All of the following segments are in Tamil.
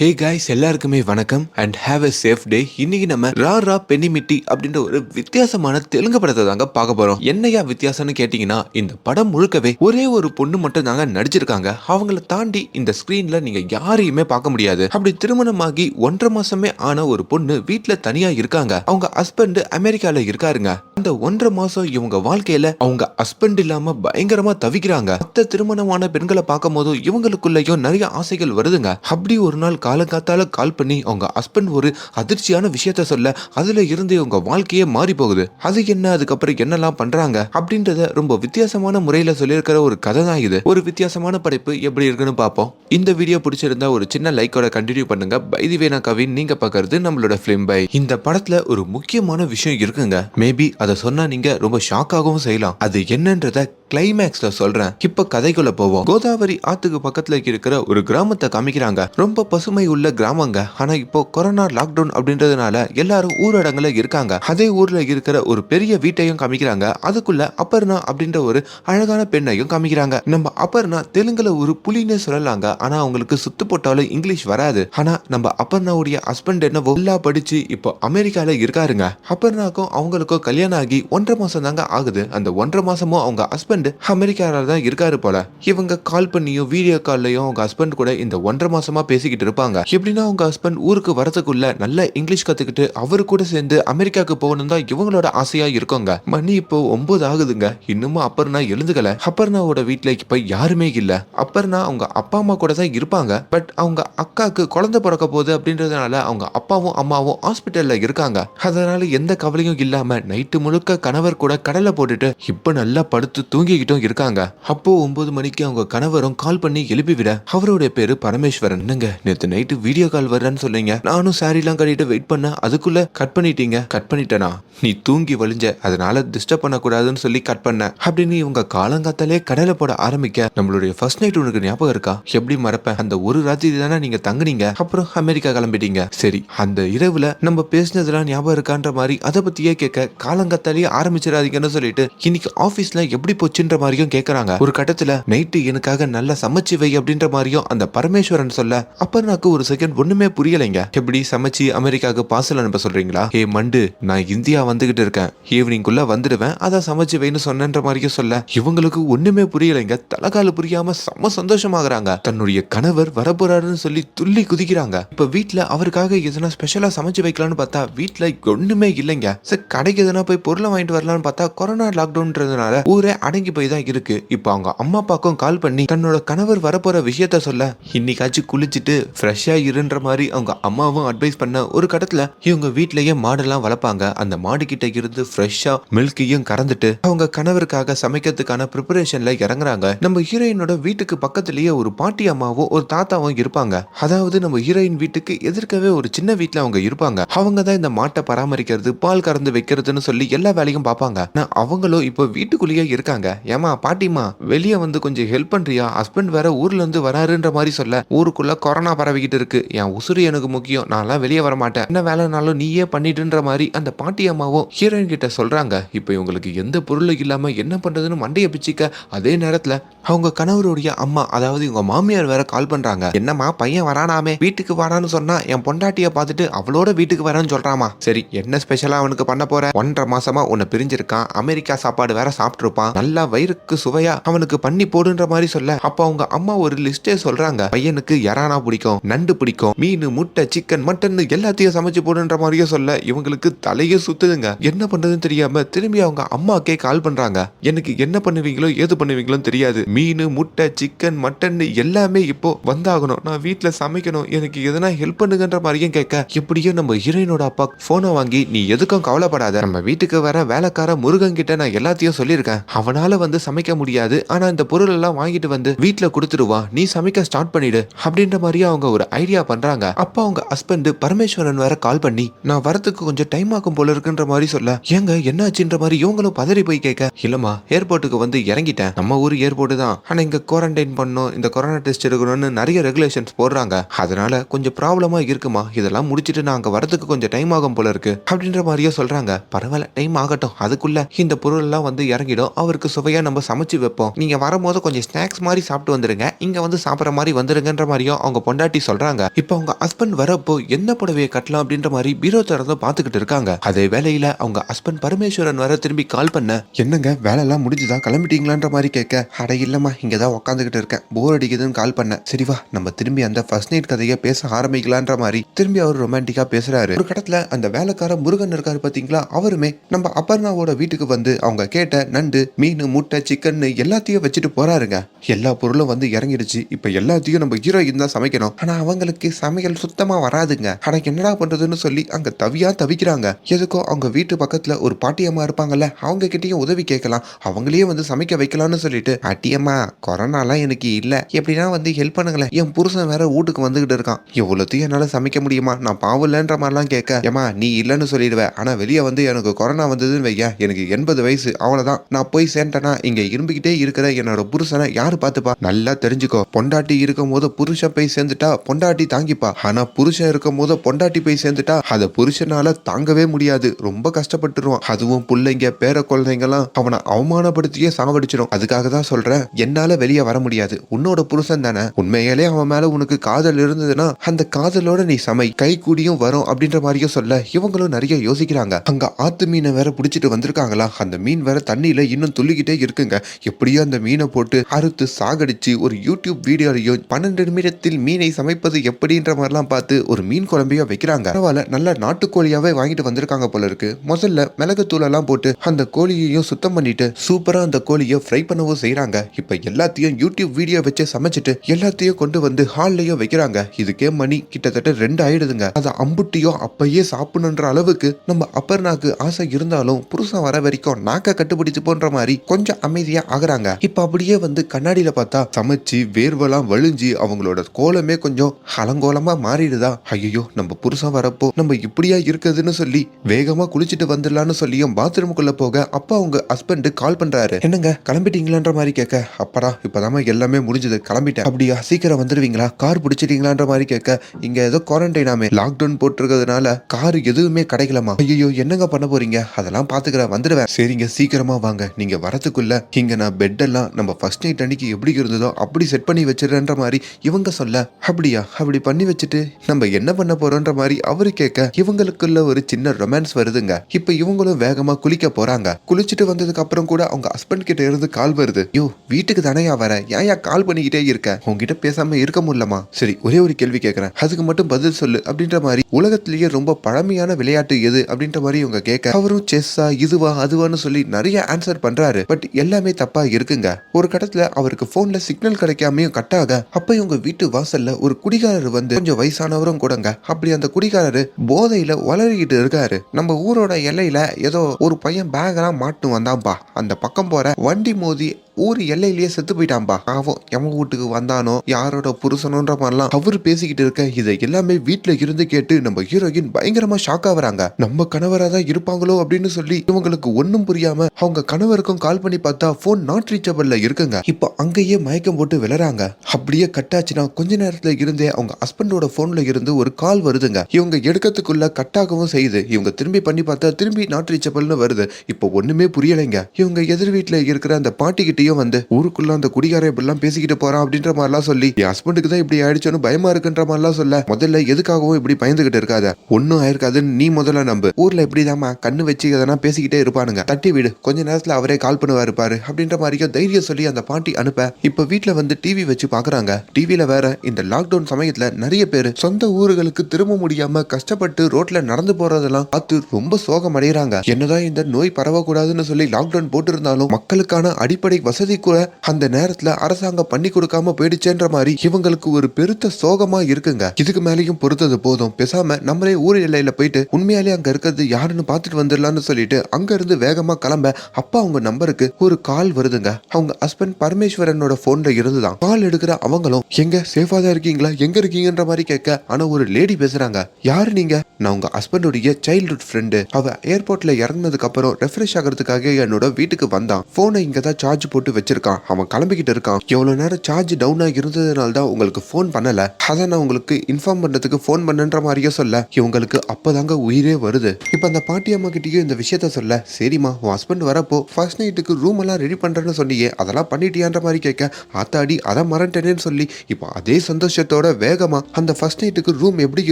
ஹே காய்ஸ் எல்லாருக்குமே வணக்கம் and have a safe day இன்னைக்கு நம்ம ரா ரா பெனிமிட்டி அப்படின்ற ஒரு வித்தியாசமான தெலுங்கு படத்தை தாங்க பார்க்க போறோம். என்னையா வித்தியாசம்னு கேட்டிங்கன்னா இந்த படம் முழுக்கவே ஒரே ஒரு பொண்ணு மட்டும் தாங்க நடிச்சிருக்காங்க. அவங்கள தாண்டி இந்த ஸ்கிரீன்ல நீங்க யாரையுமே பார்க்க முடியாது. அப்படி திருமணமாகி ஒன்றரை மாசமே ஆன ஒரு பொண்ணு வீட்டுல தனியா இருக்காங்க. அவங்க ஹஸ்பண்ட் அமெரிக்கால இருக்காருங்க. அந்த ஒன்றரை மாசம் இவங்க வாழ்க்கையில அவங்க ஹஸ்பண்ட் இல்லாம பயங்கரமா தவிக்கிறாங்க. மத்த திருமணமான பெண்களை பார்க்கும் போதும் இவங்களுக்குள்ளயும் நிறைய ஆசைகள் வருதுங்க. அப்படி ஒரு நாள் காலங்காத்தால கால் பண்ணி அவங்க ஹஸ்பண்ட் ஒரு அதிர்ச்சியான விஷயத்த சொல்ல அதுல இருந்து இவங்க வாழ்க்கையே மாறி போகுது. அது என்ன? அதுக்கப்புறம் என்னெல்லாம் பண்றாங்க? அப்படின்றத ரொம்ப வித்தியாசமான முறையில சொல்லியிருக்கிற ஒரு கதை தான் இது. ஒரு வித்தியாசமான படைப்பு எப்படி இருக்குன்னு பார்ப்போம். இந்த வீடியோ பிடிச்சிருந்தா ஒரு சின்ன லைக்கோட கண்டினியூ பண்ணுங்க. பைதி வேணா கவின். நீங்க பார்க்கறது நம்மளோட பிலிம் பை இந்த படத்துல ஒரு முக்கியமான விஷயம் இருக்குங்க. மேபி அதை சொன்னா நீங்க ரொம்ப ஷாக்காகவும் செய்யலாம். அது என்னன்றத கிளைமேக்ஸ்ல சொல்றேன். இப்ப கதைக்குள்ள போவோம். கோதாவரி ஆத்துக்கு பக்கத்துல இருக்கிற ஒரு கிராமத்தை காமிக்கிறாங்க. ரொம்ப பசுமை உள்ள கிராமங்க. ஆனா இப்போ கொரோனா லாக்டவுன் அப்படின்றதுனால எல்லாரும் ஊரடங்குல இருக்காங்க. அதே ஊர்ல இருக்கிற ஒரு பெரிய வீட்டையும் காமிக்கிறாங்க. அதுக்குள்ள அப்பர்ணா அப்படின்ற ஒரு அழகான பெண்ணையும் காமிக்கிறாங்க. நம்ம அப்பர்ணா தெலுங்குல ஒரு புலின்னு சொல்லலாங்க. ஆனா அவங்களுக்கு சுத்து போட்டாலும் இங்கிலீஷ் வராது. ஆனா நம்ம அப்பர்ணாவுடைய ஹஸ்பண்ட் என்னவோ நல்லா படிச்சு இப்போ அமெரிக்கால இருக்காருங்க. அப்பர்ணாக்கும் அவங்களுக்கும் கல்யாணம் ஆகி ஒன்றரை மாசம் தாங்க ஆகுது. அந்த ஒன்றரை மாசமும் அவங்க ஹஸ்பண்ட் அமெரிக்கால தான் இருக்காரு போல. இவங்க கால் பண்ணியும் வீடியோ கால்லையும் அவங்க ஹஸ்பண்ட் கூட இந்த ஒன்றரை மாசமா பேசிக்கிட்டு இருப்பாங்க. எப்படின்னா அவங்க ஹஸ்பண்ட் ஊருக்கு வரதுக்குள்ள நல்லா இங்கிலீஷ் கத்துக்கிட்டு அவரு கூட சேர்ந்து அமெரிக்காவுக்கு போகணும் தான் இவங்களோட ஆசையா இருக்கோங்க. மணி இப்போ ஒன்பது ஆகுதுங்க. இன்னுமும் அப்பர்னா எழுந்துக்கல. அப்பர்ணாவோட வீட்டுல இப்ப யாருமே இல்ல. அப்பர்னா அவங்க அப்பா அம்மா கூட தான் இருப்பாங்க. பட் அவங்க அக்காக்கு குழந்தை பிறக்க போகுது அப்படின்றதுனால அவங்க அப்பாவும் அம்மாவும் ஹாஸ்பிட்டல்ல இருக்காங்க. அதனால எந்த கவலையும் இல்லாம நைட்டு முழுக்க கணவர் கூட கடலை போட்டுட்டு இப்ப நல்லா படுத்து தூங்கி தூங்கிக்கிட்டும் இருக்காங்க. அப்போ ஒன்பது மணிக்கு அவங்க கணவரும் கால் பண்ணி எழுப்பி விட அவருடைய பேரு பரமேஸ்வரன். என்னங்க நேத்து நைட்டு வீடியோ கால் வர்றேன்னு சொன்னீங்க. நானும் சாரி எல்லாம் கட்டிட்டு வெயிட் பண்ண அதுக்குள்ள கட் பண்ணிட்டீங்க. கட் பண்ணிட்டேனா? நீ தூங்கி வழிஞ்ச அதனால டிஸ்டர்ப் பண்ணக்கூடாதுன்னு சொல்லி கட் பண்ண அப்படின்னு இவங்க காலங்காத்தாலே கடலை போட ஆரம்பிக்க நம்மளுடைய ஃபர்ஸ்ட் நைட் உனக்கு ஞாபகம் இருக்கா? எப்படி மறப்பேன் அந்த ஒரு ராத்திரி தானே நீங்க தங்குனீங்க? அப்புறம் அமெரிக்கா கிளம்பிட்டீங்க. சரி அந்த இரவுல நம்ம பேசினதெல்லாம் ஞாபகம் இருக்கான்ற மாதிரி அதை பத்தியே கேட்க காலங்காத்தாலேயே ஆரம்பிச்சிடாதீங்கன்னு சொல்லிட்டு இன்னைக்கு ஆபீஸ்ல எப்படி போச்சு? போச்சுன்ற மாதிரியும் கேக்குறாங்க. ஒரு கட்டத்துல நைட்டு எனக்காக நல்லா சமைச்சு வை அப்படின்ற மாதிரியும் அந்த பரமேஸ்வரன் சொல்ல அப்பர்னாக்கு ஒரு செகண்ட் ஒண்ணுமே புரியலைங்க. எப்படி சமைச்சு அமெரிக்காவுக்கு பார்சல் அனுப்ப சொல்றீங்களா? ஏ மண்டு நான் இந்தியா வந்துகிட்டு இருக்கேன். ஈவினிங்குள்ள வந்துடுவேன். அதை சமைச்சு வைன்னு சொன்னன்ற மாதிரியும் சொல்ல இவங்களுக்கு ஒண்ணுமே புரியலைங்க. தலகால புரியாம செம்ம சந்தோஷமாகறாங்க. தன்னுடைய கணவர் வரப்போறாருன்னு சொல்லி துள்ளி குதிக்கிறாங்க. இப்ப வீட்டுல அவருக்காக எதனா ஸ்பெஷலா சமைச்சு வைக்கலாம்னு பார்த்தா வீட்டுல ஒண்ணுமே இல்லைங்க. சரி கடைக்கு எதனா போய் பொருளை வாங்கிட்டு வரலாம்னு பார்த்தா கொரோனா லாக்டவுன்றதுனால ஊரே அடங்கி போய் தான் இருக்கு. இப்போ அவங்க அம்மா அப்பாக்கும் கால் பண்ணி தன்னோட கணவர் வரப்போற விஷயத்த சொல்ல இன்னைக்காச்சும் குளிச்சுட்டு ஃப்ரெஷ்ஷா இருன்ற மாதிரி அவங்க அம்மாவும் அட்வைஸ் பண்ண ஒரு கட்டத்துல இவங்க வீட்லயே மாடெல்லாம் வளர்ப்பாங்க. அந்த மாடு கிட்ட இருந்து ஃப்ரெஷ்ஷா மில்கையும் கறந்துட்டு அவங்க கணவருக்காக சமைக்கிறதுக்கான ப்ரிப்பரேஷன்ல இறங்குறாங்க. நம்ம ஹீரோயினோட வீட்டுக்கு பக்கத்துலயே ஒரு பாட்டி அம்மாவும் ஒரு தாத்தாவும் இருப்பாங்க. அதாவது நம்ம ஹீரோயின் வீட்டுக்கு எதிர்க்கவே ஒரு சின்ன வீட்டுல அவங்க இருப்பாங்க. அவங்க தான் இந்த மாட்டை பராமரிக்கிறது பால் கறந்து வைக்கிறதுன்னு சொல்லி எல்லா வேலையும் பார்ப்பாங்க. அவங்களும் இப்போ வீட்டுக்குள்ளேயே இருக்காங்க. ஏமா பாட்டிமா வெளியே வந்து கொஞ்சம் ஹெல்ப் பண்றியா? ஹஸ்பண்ட் வேற ஊர்ல இருந்து வராருன்ற மாதிரி சொல்ல. ஊருக்குள்ள கொரோனா பரவிக்கிட்டு இருக்கு. என் உசுறு எனக்கு முக்கியம். நான்லாம் வெளியே வர மாட்டேன் என்ன வேலைனாலும் நீயே பண்ணிட்டுன்ற மாதிரி அந்த பாட்டி அம்மாவும் ஹீரோயின் கிட்ட சொல்றாங்க. இப்போ இவங்களுக்கு எந்த பொருளும் இல்லாம என்ன பண்றதுன்னு மண்டைய பிச்சிக்க அதே நேரத்துல அவங்க கணவருடைய அம்மா அதாவது இவங்க மாமியார் வேற கால் பண்றாங்க. என்னம்மா பையன் வரானாமே? வீட்டுக்கு வரான்னு சொன்னா என் பொண்டாட்டிய பார்த்துட்டு அவளோட வீட்டுக்கு வரேன்னு சொல்றாமா? சரி என்ன ஸ்பெஷலா அவனுக்கு பண்ண போற? ஒன்றரை மாசமா உன்னை பிரிஞ்சிருக்கான். அமெரிக்கா சாப்பாடு வேற சாப்பிட்டுருப்பான். நல்லா வயிறுக்கு சுவையா அவனுக்கு பண்ணி போடுன்ற மாதிரி சொல்ல. அப்ப அவங்க அம்மா ஒரு லிஸ்டே சொல்றாங்க. பையனுக்கு யரானா பிடிக்கும்? நண்டு பிடிக்கும். மீன் முட்டை சிக்கன் மட்டன் எல்லாத்தையும் சமைச்சு போடுன்ற மாதிரியே சொல்ல இவங்களுக்கு தலையே சுத்துதுங்க. என்ன பண்றதுன்னு தெரியாம திரும்பி அவங்க அம்மாக்கே கால் பண்றாங்க. எனக்கு என்ன பண்ணுவீங்களோ ஏது பண்ணுவீங்களோ தெரியாது. மீன் முட்டை சிக்கன் மட்டன் எல்லாமே இப்போ வந்தாகணும். நான் வீட்டுல சமைக்கணும். எனக்கு எதனா ஹெல்ப் பண்ணுங்கன்ற மாதிரியும் கேட்க எப்படியோ நம்ம ஹீரோயினோட அப்பா போனை வாங்கி நீ எதுக்கும் கவலைப்படாத. நம்ம வீட்டுக்கு வர வேலைக்கார முருகன் கிட்ட நான் எல்லாத்தையும் சொல்லியிருக்கேன். அவனால வந்து சமைக்க முடியாது. ஆனா இந்த பொருள் எல்லாம் வாங்கிட்டு வந்து வீட்டுல கொடுத்துருவா நீ சமைக்க ஸ்டார்ட் பண்ணிடு. அப்படின்ற மாதிரி அவங்க ஒரு ஐடியா பண்றாங்க. அப்ப அவங்க ஹஸ்பண்ட் பரமேஸ்வரன் வேற கால் பண்ணி நான் வரத்துக்கு கொஞ்சம் டைம் ஆகும் போல இருக்குன்ற மாதிரி சொல்ல. ஏங்க என்னாச்சுன்ற மாதிரி இவங்களும் பதறி போய் கேட்க இல்லம்மா ஏர்போர்ட்டுக்கு வந்து இறங்கிட்டேன். நம்ம ஊர் ஏர்போர்ட் தான். ஆனா இங்க குவாரண்டைன் பண்ணும் இந்த கொரோனா டெஸ்ட் எடுக்கணும்னு நிறைய ரெகுலேஷன்ஸ் போடுறாங்க. அதனால கொஞ்சம் ப்ராப்ளமா இருக்குமா? இதெல்லாம் முடிச்சிட்டு நான் அங்க வரதுக்கு கொஞ்சம் டைம் ஆகும் போல இருக்கு. அப்படின்ற மாதிரியே சொல்றாங்க. பரவாயில்ல டைம் ஆகட்டும். அதுக்குள்ள இந்த பொருள் எல்லாம் வந்து இறங்கிடும். அவருக்கு சுவையாக நம்ம சமைச்சு வைப்போம். நீங்கள் வரும்போது கொஞ்சம் ஸ்நாக்ஸ் மாதிரி சாப்பிட்டு வந்துருங்க. இங்கே வந்து சாப்பிட்ற மாதிரி வந்துருங்கன்ற மாதிரியும் அவங்க பொண்டாட்டி சொல்றாங்க. இப்போ அவங்க ஹஸ்பண்ட் வரப்போ என்ன புடவையை கட்டலாம் அப்படின்ற மாதிரி பீரோ திறந்து பார்த்துக்கிட்டு இருக்காங்க. அதே வேலையில் அவங்க ஹஸ்பண்ட் பரமேஸ்வரன் வர திரும்பி கால் பண்ண என்னங்க வேலைலாம் முடிஞ்சுதான் முடிஞ்சுதா? கிளம்பிட்டீங்களான்ற மாதிரி கேட்க அட இல்லம்மா இங்கே தான் உட்காந்துக்கிட்டு இருக்கேன். போர் அடிக்குதுன்னு கால் பண்ண. சரிவா நம்ம திரும்பி அந்த ஃபர்ஸ்ட் நைட் கதையை பேச ஆரம்பிக்கலான்ற மாதிரி. திரும்பி அவர் ரொமான்டிக்கா பேசுறாரு. ஒரு கடத்துல அந்த வேலைக்கார முருகன் இருக்காரு பாத்தீங்களா? அவருமே நம்ம அப்பர்ணாவோட வீட்டுக்கு வந்து அவங்க கேட்ட நண்டு மீன் முட்டை சிக்கன் எல்லாத்தையும் வச்சுட்டு போறாருங்க. எல்லா பொருளும் வந்து இறங்கிடுச்சு. இப்ப எல்லாத்தையும் நம்ம ஹீரோயின் தான் சமைக்கணும். ஆனா அவங்களுக்கு சமையல் சுத்தமா வராதுங்க. ஆனா என்னடா பண்றதுன்னு சொல்லி அங்க தவியா தவிக்கிறாங்க. எதுக்கோ அவங்க வீட்டு பக்கத்துல ஒரு பாட்டியம்மா இருப்பாங்கல்ல அவங்க கிட்டயும் உதவி கேட்கலாம். அவங்களே வந்து சமைக்க வைக்கலாம்னு சொல்லிட்டு அட்டியம்மா கொரோனாலாம் எனக்கு இல்ல. எப்படின்னா வந்து ஹெல்ப் பண்ணுங்களேன். என் புருஷன் வேற வீட்டுக்கு வந்துகிட்டு இருக்கான். எவ்வளோத்தையும் என்னால சமைக்க முடியுமா? நான் பாவம் இல்லைன்ற மாதிரிலாம் கேட்க ஏமா நீ இல்லைன்னு சொல்லிடுவேன் ஆனா வெளியே வந்து எனக்கு கொரோனா வந்ததுன்னு வைய எனக்கு எண்பது வயசு. அவ்வளோதான் நான் போய் சேர்ந்தேன்னா இங்க இரும்பிக்கிட்டே இருக்கிற என்னோட புருஷனை யாரு பார்த்துப்பா? நல்லா தெரிஞ்சுக்கோ. பொண்டாட்டி இருக்கும் போது புருஷன் போய் சேர்ந்துட்டா பொண்டாட்டி தாங்கிப்பா. ஆனா புருஷன் இருக்கும் போது பொண்டாட்டி போய் சேர்ந்துட்டா அதை புருஷனால தாங்கவே முடியாது. ரொம்ப கஷ்டப்பட்டுருவான். அதுவும் பிள்ளைங்க பேர குழந்தைங்கலாம் அவனை அவமானப்படுத்தியே சாவடிச்சிடும். அதுக்காக தான் சொல்றேன். என்னால வெளியே வர முடியாது. உன்னோட புருஷன் தானே. உண்மையிலே அவன் மேல உனக்கு காதல் இருந்ததுன்னா அந்த காதலோட நீ சமை. கை கூடியும் வரும் அப்படின்ற மாதிரியும் சொல்ல இவங்களும் நிறைய யோசிக்கிறாங்க. அங்க ஆத்து மீனை வேற பிடிச்சிட்டு வந்திருக்காங்களா? அந்த மீன் வேற தண்ணியில இன்னும் துள்ளிக்கிட்டு இருக்குங்க. எப்படியோ அந்த மீனை போட்டு அறுத்து சாகடிச்சு ஒரு யூடியூப் வீடியோலையும் பன்னெண்டு நிமிடத்தில் மீனை சமைப்பது எப்படின்ற மாதிரிலாம் பார்த்து ஒரு மீன் குழம்பையோ வைக்கிறாங்க. பரவாயில்ல நல்ல நாட்டுக்கோழியாவே வாங்கிட்டு வந்திருக்காங்க போல இருக்கு. முதல்ல மிளகுத்தூள் எல்லாம் போட்டு அந்த கோழியையும் சுத்தம் பண்ணிட்டு சூப்பரா அந்த கோழியை ஃப்ரை பண்ணவும் செய்யறாங்க இப்ப எல்லாத்தையும் யூடியூப் வீடியோ வச்சு சமைச்சிட்டு எல்லாத்தையும் கொண்டு வந்து ஹால்லையோ வைக்கிறாங்க. இதுக்கே மணி கிட்டத்தட்ட ரெண்டு ஆயிடுதுங்க. அதை அம்புட்டியோ அப்பயே சாப்பிடணுன்ற அளவுக்கு நம்ம அப்பர்னாக்கு ஆசை இருந்தாலும் புருஷன் வர வரைக்கும் நாக்க கட்டுப்பிடிச்சு போன்ற மாதிரி கொஞ்சம் அமைதியா ஆகுறாங்க. இப்ப அப்படியே வந்து கண்ணாடியில பார்த்தா சமைச்சு வேர்வெல்லாம் வழிஞ்சு அவங்களோட கோலமே கொஞ்சம் அலங்கோலமா மாறிடுதா? ஐயோ நம்ம புருஷன் வரப்போ நம்ம இப்படியா இருக்குதுன்னு சொல்லி வேகமா குளிச்சுட்டு வந்துடலாம்னு சொல்லியும் பாத்ரூமுக்குள்ள போக அப்பா அவங்க ஹஸ்பண்ட் கால் பண்றாரு. என்னங்க கிளம்பிட்டீங்களான்ற மாதிரி கேட்க. அப்படா இப்பதாம்மா எல்லாமே முடிஞ்சது கிளம்பிட்டேன். அப்படியா சீக்கிரம் வந்துருவீங்களா கார் பிடிச்சிட்டீங்களான்ற மாதிரி கேட்க. இங்க ஏதோ குவாரண்டைனாமே லாக்டவுன் போட்டிருக்கிறதுனால கார் எதுவுமே கிடைக்கலமா ஐயோ என்னங்க பண்ண போறீங்க? அதெல்லாம் பாத்துக்கிறேன் வந்துடுவேன். சரிங்க சீக்கிரமா வாங்க. நீங்க வரதுக்குள்ள இங்க நான் பெட் எல்லாம் நம்ம ஃபர்ஸ்ட் நைட் அன்னைக்கு எப்படி இருந்ததோ அப்படி செட் பண்ணி வச்சிடறன்ற மாதிரி இவங்க சொல்ல அப்படியா அப்படி பண்ணி வச்சுட்டு நம்ம என்ன பண்ண போறோன்ற மாதிரி அவரு கேட்க இவங்களுக்குள்ள ஒரு சின்ன ரொமான்ஸ் வருதுங்க. இப்ப இவங்களும் வேகமா குளிக்க போறாங்க. குளிச்சுட்டு வந்ததுக்கு அப்புறம் கூட அவங்க ஹஸ்பண்ட் கிட்ட இருந்து கால் வருது. யோ வீட்டுக்கு தானேயா வர? ஏன் கால் பண்ணிக்கிட்டே இருக்க? உங்ககிட்ட பேசாம இருக்க முடியலமா? சரி ஒரே ஒரு கேள்வி கேட்கறேன். அதுக்கு மட்டும் பதில் சொல்லு அப்படின்ற மாதிரி உலகத்திலேயே ரொம்ப பழமையான விளையாட்டு எது அப்படின்ற மாதிரி இவங்க கேட்க அவரும் செஸ்ஸா இதுவா அதுவான்னு சொல்லி நிறைய ஆன்சர் பண்றாரு. பட் எல்லாமே தப்பா இருக்குங்க. ஒரு கட்டத்துல அவருக்கு போன்ல சிக்னல் கிடைக்காமையும் கட் ஆக அப்ப இவங்க வீட்டு வாசல்ல ஒரு குடிகாரர் வந்து கொஞ்சம் வயசானவரும் கூடங்க. அப்படி அந்த குடிகாரரு போதையில வளரிக்கிட்டு இருக்காரு. நம்ம ஊரோட எல்லையில ஏதோ ஒரு பையன் பேகெல்லாம் மாட்டு வந்தான்பா அந்த பக்கம் போற வண்டி மோதி ஊர் எல்லையிலேயே செத்து போயிட்டான்பா. பாவம் எம வீட்டுக்கு வந்தானோ யாரோட புருஷனுன்ற மாதிரிலாம் அவர் பேசிக்கிட்டு இருக்க. இதை எல்லாமே வீட்டுல இருந்து கேட்டு நம்ம ஹீரோயின் பயங்கரமா ஷாக் ஆகுறாங்க நம்ம கணவரா தான் இருப்பாங்களோ அப்படின்னு சொல்லி இவங்களுக்கு ஒன்னும் புரியாம அவங்க கணவருக்கும் கால் பண்ணி பார்த்தா போன் நாட் ரீச்சபிள்ல இருக்குங்க. இப்போ அங்கேயே மயக்கம் போட்டு விளறாங்க அப்படியே கட்டாச்சுன்னா கொஞ்ச நேரத்துல இருந்தே அவங்க ஹஸ்பண்டோட போன்ல இருந்து ஒரு கால் வருதுங்க. இவங்க எடுக்கிறதுக்குள்ள கட்டாகவும் செய்யுது. இவங்க திரும்பி பண்ணி பார்த்தா திரும்பி நாட் ரீச்சபிள்னு வருது. இப்போ ஒண்ணுமே புரியலைங்க. இவங்க எதிர் வீட்டுல இருக்கிற அந்த பாட்டி கிட்டயும் வந்து ஊருக்குள்ள அந்த குடிகாரன் இப்படிலாம் பேசிக்கிட்டு போறான் அப்படின்ற மாதிரிலாம் சொல்லி என் ஹஸ்பண்டுக்கு தான் இப்படி ஆயிடுச்சோன்னு பயமா இருக்குன்ற மாதிரிலாம் சொல்ல முதல்ல எதுக்காகவும் இப்படி பயந்துகிட்டு இருக்காத. ஒன்னும் ஆயிருக்காதுன்னு நீ முதல்ல நம்பு. ஊர்ல இப்படிதாம்மா கண்ணு வச்சு எதனா பேசிக்கிட்டே இருப்பானுங்க. தட்டி விடு. கொஞ்ச நேரத்துல அவரே கால் பண்ணுவாரு பாரு அப்படின்ற மாதிரியும் தைரியம் சொல்லி அந்த பாட்டி அனுப்ப இப்ப வீட்டுல வந்து டிவி வச்சு பாக்குறாங்க. டிவில வேற இந்த லாக்டவுன் சமயத்துல நிறைய பேர் சொந்த ஊர்களுக்கு திரும்ப முடியாம கஷ்டப்பட்டு ரோட்ல நடந்து போறதெல்லாம் பார்த்து ரொம்ப சோகம் அடைகிறாங்க என்னதான் இந்த நோய் பரவக்கூடாதுன்னு சொல்லி லாக்டவுன் போட்டிருந்தாலும் மக்களுக்கான அடிப்படை வசதி வசதி கூட அந்த நேரத்துல அரசாங்கம் பண்ணி கொடுக்காம போயிடுச்சேன்ற மாதிரி இவங்களுக்கு ஒரு பெருத்த சோகமா இருக்குங்க. இதுக்கு மேலேயும் பொறுத்தது போதும். பேசாம நம்மளே ஊர் எல்லையில போயிட்டு உண்மையாலே அங்க இருக்கிறது யாருன்னு பார்த்துட்டு வந்துடலாம்னு சொல்லிட்டு அங்க இருந்து வேகமா கிளம்ப அப்பா அவங்க நம்பருக்கு ஒரு கால் வருதுங்க. அவங்க ஹஸ்பண்ட் பரமேஸ்வரனோட போன்ல இருந்துதான். கால் எடுக்கிற அவங்களும் எங்க சேஃபா தான் இருக்கீங்களா? எங்க இருக்கீங்கன்ற மாதிரி கேட்க ஆனா ஒரு லேடி பேசுறாங்க. யாரு நீங்க? நான் உங்க ஹஸ்பண்டுடைய சைல்ட்ஹுட் ஃப்ரெண்டு அவ ஏர்போர்ட்ல இறங்கினதுக்கு அப்புறம் ரெஃப்ரெஷ் ஆகிறதுக்காக என்னோட வீட்டுக்கு வந்தான். போனை இங்க தான் சார்ஜ் போட்டு வச்சிருக்கான். அவன் கிளம்பிக்கிட்டு இருக்கான். எவ்வளவு நேரம் சார்ஜ் டவுன் ஆகி இருந்ததுனால தான் உங்களுக்கு ஃபோன் பண்ணல. அதை நான் உங்களுக்கு இன்ஃபார்ம் பண்ணுறதுக்கு ஃபோன் பண்ணன்ற மாதிரியே சொல்ல. இவங்களுக்கு அப்பதாங்க உயிரே வருது. இப்போ அந்த பாட்டி அம்மா கிட்டயும் இந்த விஷயத்த சொல்ல. சரிம்மா உன் ஹஸ்பண்ட் வரப்போ ஃபர்ஸ்ட் நைட்டுக்கு ரூம் எல்லாம் ரெடி பண்றேன்னு சொன்னியே. அதெல்லாம் பண்ணிட்டியான்ற மாதிரி கேட்க. ஆத்தாடி அதை மறந்துட்டேன்னு சொல்லி. இப்போ அதே சந்தோஷத்தோட வேகமா அந்த ஃபர்ஸ்ட் நைட்டுக்கு ரூம் எப்படி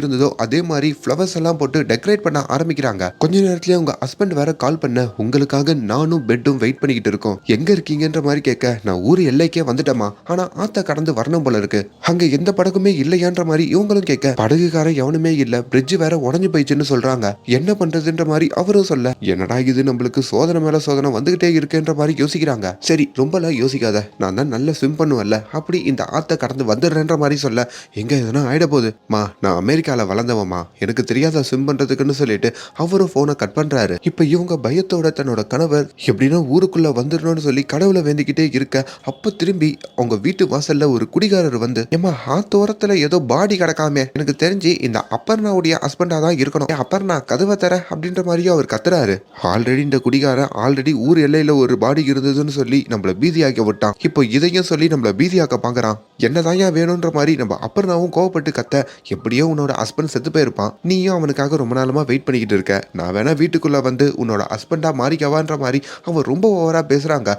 இருந்ததோ அதே மாதிரி ஃப்ளவர்ஸ் எல்லாம் போட்டு டெக்கரேட் பண்ண ஆரம்பிக்கிறாங்க. கொஞ்ச நேரத்துல உங்க ஹஸ்பண்ட் வேற கால் பண்ண. உங்களுக்காக நானும் பெட்டும் வெயிட் பண்ணிக்கிட்டு இருக்கோம். எங்க அப்படின்ற மாதிரி கேட்க நான் ஊர் எல்லைக்கே வந்துட்டேமா ஆனா ஆத்த கடந்து வரணும் போல இருக்கு. அங்க எந்த படகுமே இல்லையான்ற மாதிரி இவங்களும் கேட்க படகுக்காரன் எவனுமே இல்ல. பிரிட்ஜ் வேற உடஞ்சு போயிடுச்சுன்னு சொல்றாங்க. என்ன பண்றதுன்ற மாதிரி அவரும் சொல்ல என்னடா இது? நம்மளுக்கு சோதனை மேல சோதனை வந்துகிட்டே இருக்குன்ற மாதிரி யோசிக்கிறாங்க. சரி ரொம்பலாம் யோசிக்காத. நான் தான் நல்ல ஸ்விம் பண்ணுவேன்ல. அப்படி இந்த ஆத்த கடந்து வந்துடுறேன்ற மாதிரி சொல்ல எங்க எதுனா ஆயிட போகுது? மா நான் அமெரிக்கால வளர்ந்தவம்மா. எனக்கு தெரியாத ஸ்விம் பண்றதுக்குன்னு சொல்லிட்டு அவரும் போனை கட் பண்றாரு. இப்ப இவங்க பயத்தோட தன்னோட கணவர் எப்படின்னா ஊருக்குள்ள வந்துடணும்னு சொல்லி கடவுளை வேண்டிக்கிட்டே இருக்க. அப்ப திரும்பி அவங்க வீட்டு வாசல்ல ஒரு குடிகாரர் வந்து ஏமா ஆத்தோரத்துல ஏதோ பாடி கிடக்காமே. எனக்கு தெரிஞ்சு இந்த அப்பர்ணாவுடைய ஹஸ்பண்டா தான் இருக்கணும். அப்பர்ணா கதவை தர அப்படின்ற மாதிரியும் அவர் கத்துறாரு. ஆல்ரெடி இந்த குடிகாரன் ஆல்ரெடி ஊர் எல்லையில ஒரு பாடி இருந்ததுன்னு சொல்லி நம்மள பீதியாக்க விட்டான். இப்போ இதையும் சொல்லி நம்மள பீதியாக்க பாக்குறான். என்னதாயா வேணும்ன்ற மாதிரி நம்ம அப்பர்ணாவும் கோவப்பட்டு கத்த எப்படியோ உன்னோட ஹஸ்பண்ட் செத்து போயிருப்பான். நீயும் அவனுக்காக ரொம்ப நாளமா வெயிட் பண்ணிக்கிட்டு இருக்க. நான் வேணா வீட்டுக்குள்ள வந்து உன்னோட ஹஸ்பண்டா மாறிக்கவான்ற மாதிரி அவன் ரொம்ப ஓவரா பேசுறாங்க.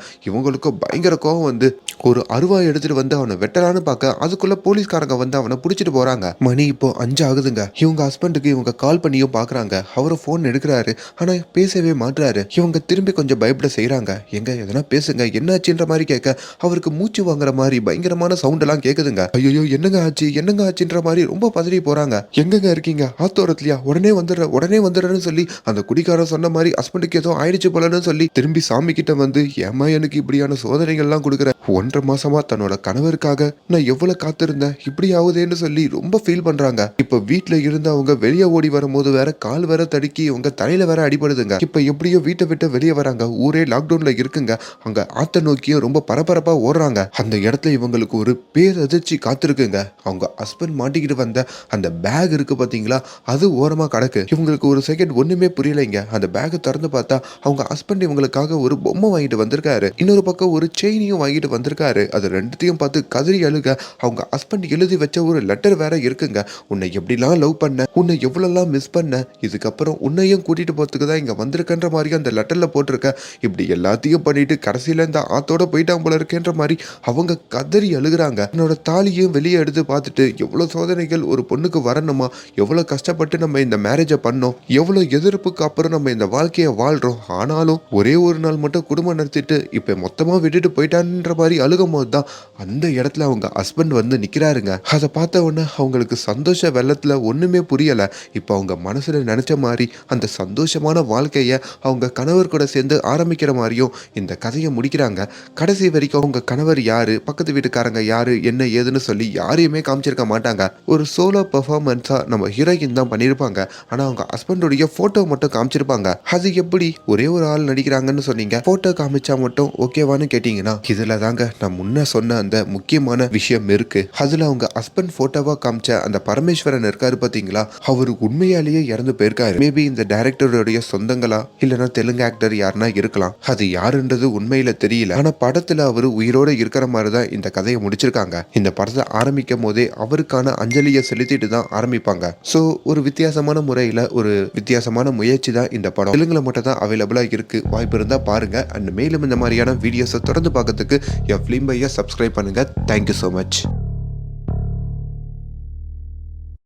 அவனுக்கு பயங்கர கோவம் வந்து ஒரு அருவா எடுத்துட்டு வந்து அவனை வெட்டலான்னு பார்க்க அதுக்குள்ள போலீஸ்காரங்க வந்து அவனை பிடிச்சிட்டு போறாங்க. மணி இப்போ அஞ்சு ஆகுதுங்க இவங்க ஹஸ்பண்டுக்கு இவங்க கால் பண்ணியும் பாக்குறாங்க அவரு ஃபோன் எடுக்கிறாரு. ஆனா பேசவே மாட்றாரு. இவங்க திரும்பி கொஞ்சம் பயப்பட செய்யறாங்க எங்க எதனா பேசுங்க. என்னாச்சுன்ற மாதிரி கேட்க அவருக்கு மூச்சு வாங்குற மாதிரி பயங்கரமான சவுண்ட் எல்லாம் கேக்குதுங்க. ஐயோ என்னங்க ஆச்சு? என்னங்க ஆச்சுன்ற மாதிரி ரொம்ப பதறி போறாங்க. எங்கங்க இருக்கீங்க? ஆத்தோரத்துலயா? உடனே வந்துடுற உடனே வந்துடுறேன்னு சொல்லி அந்த குடிக்காரன் சொன்ன மாதிரி ஹஸ்பண்டுக்கு ஏதோ ஆயிடுச்சு போலன்னு சொல்லி திரும்பி சாமி கிட்ட வந்து ஏமா எனக்கு மாதிரியான சோதனைகள்லாம் கொடுக்குற ஒன்றரை மாசமா தன்னோட கணவருக்காக நான் எவ்வளவு காத்திருந்தேன்? இப்படி ஆகுதேன்னு சொல்லி ரொம்ப ஃபீல் பண்றாங்க. இப்ப வீட்டுல இருந்து அவங்க வெளியே ஓடி வரும்போது வேற கால் வேற தடுக்கி அவங்க தலையில வேற அடிபடுதுங்க. இப்ப எப்படியோ வீட்டை விட்டு வெளியே வராங்க. ஊரே லாக்டவுன்ல இருக்குங்க. அங்க ஆத்த நோக்கியும் ரொம்ப பரபரப்பா ஓடுறாங்க. அந்த இடத்துல இவங்களுக்கு ஒரு பேரதிர்ச்சி காத்திருக்குங்க. அவங்க ஹஸ்பண்ட் மாட்டிக்கிட்டு வந்த அந்த பேக் இருக்கு பாத்தீங்களா? அது ஓரமா கிடக்கு. இவங்களுக்கு ஒரு செகண்ட் ஒண்ணுமே புரியலைங்க. அந்த பேக்கை திறந்து பார்த்தா அவங்க ஹஸ்பண்ட் இவங்களுக்காக ஒரு பொம்மை வாங்கிட்டு வந்திருக்காரு. இன்னொரு பக்கம் ஒரு செயினையும் வாங்கிட்டு வந்திருக்காரு. அது ரெண்டுத்தையும் பார்த்து கதறி அழுக அவங்க ஹஸ்பண்ட் எழுதி வச்ச ஒரு லெட்டர் வேற இருக்குங்க. உன்னை எப்படிலாம் லவ் பண்ண உன்னை எவ்வளோலாம் மிஸ் பண்ண இதுக்கப்புறம் உன்னையும் கூட்டிட்டு போறதுக்கு தான் இங்க வந்திருக்கன்ற மாதிரி அந்த லெட்டர்ல போட்டிருக்க. இப்படி எல்லாத்தையும் பண்ணிட்டு கடைசியில இந்த ஆத்தோட போயிட்டான் போல இருக்கேன்ற மாதிரி அவங்க கதறி அழுகுறாங்க. என்னோட தாலியும் வெளியே எடுத்து பார்த்துட்டு எவ்வளவு சோதனைகள் ஒரு பொண்ணுக்கு வரணுமா? எவ்வளவு கஷ்டப்பட்டு நம்ம இந்த மேரேஜை பண்ணோம்? எவ்வளவு எதிர்ப்புக்கு அப்புறம் நம்ம இந்த வாழ்க்கையை வாழ்றோம்? ஆனாலும் ஒரே ஒரு நாள் மட்டும் குடும்பம் நடத்திட்டு இப்ப மொத்தமாக விட்டுட்டு போயிட்டான்ற மாதிரி அழுகும் போது தான் அந்த இடத்துல அவங்க ஹஸ்பண்ட் வந்து நிற்கிறாருங்க அதை பார்த்த உடனே அவங்களுக்கு சந்தோஷ வெள்ளத்தில் ஒன்றுமே புரியலை. இப்போ அவங்க மனசில் நினச்ச மாதிரி அந்த சந்தோஷமான வாழ்க்கையை அவங்க கணவர் கூட சேர்ந்து ஆரம்பிக்கிற மாதிரியும் இந்த கதையை முடிக்கிறாங்க. கடைசி வரைக்கும் அவங்க கணவர் யார் பக்கத்து வீட்டுக்காரங்க யார் என்ன ஏதுன்னு சொல்லி யாரையுமே காமிச்சிருக்க மாட்டாங்க. ஒரு சோலோ பெர்ஃபார்மன்ஸாக நம்ம ஹீரோயின் தான் பண்ணியிருப்பாங்க. ஆனால் அவங்க ஹஸ்பண்டுடைய ஃபோட்டோ மட்டும் காமிச்சிருப்பாங்க. அது எப்படி ஒரே ஒரு ஆள் நடிக்கிறாங்கன்னு சொன்னீங்க. ஃபோட்டோ காமிச்சா மட்டும் ஓகேவா ஓகேவான்னு கேட்டீங்கன்னா இதுல தாங்க நான் முன்ன சொன்ன அந்த முக்கியமான விஷயம் இருக்கு. அதுல அவங்க ஹஸ்பண்ட் போட்டோவா காமிச்ச அந்த பரமேஸ்வரன் இருக்காரு பாத்தீங்களா? அவர் உண்மையாலேயே இறந்து போயிருக்காரு. மேபி இந்த டைரக்டருடைய சொந்தங்களா இல்லைன்னா தெலுங்கு ஆக்டர் யாருன்னா இருக்கலாம். அது யாருன்றது உண்மையில தெரியல. ஆனா படத்துல அவர் உயிரோட இருக்கிற மாதிரி தான் இந்த கதையை முடிச்சிருக்காங்க. இந்த படத்தை ஆரம்பிக்கும் போதே அவருக்கான அஞ்சலியை செலுத்திட்டு தான் ஆரம்பிப்பாங்க. ஸோ ஒரு வித்தியாசமான முறையில ஒரு வித்தியாசமான முயற்சி தான் இந்த படம். தெலுங்குல மட்டும் தான் அவைலபிளா இருக்கு. வாய்ப்பு இருந்தா பாருங்க. அண்ட் மேலும் இந்த மாதிரியான வீடியோஸை தொடர்ந்து பார்க்கறதுக்கு என் ஃபிலிம் பையை சப்ஸ்கிரைப் பண்ணுங்கள் தேங்க்யூ ஸோ மச்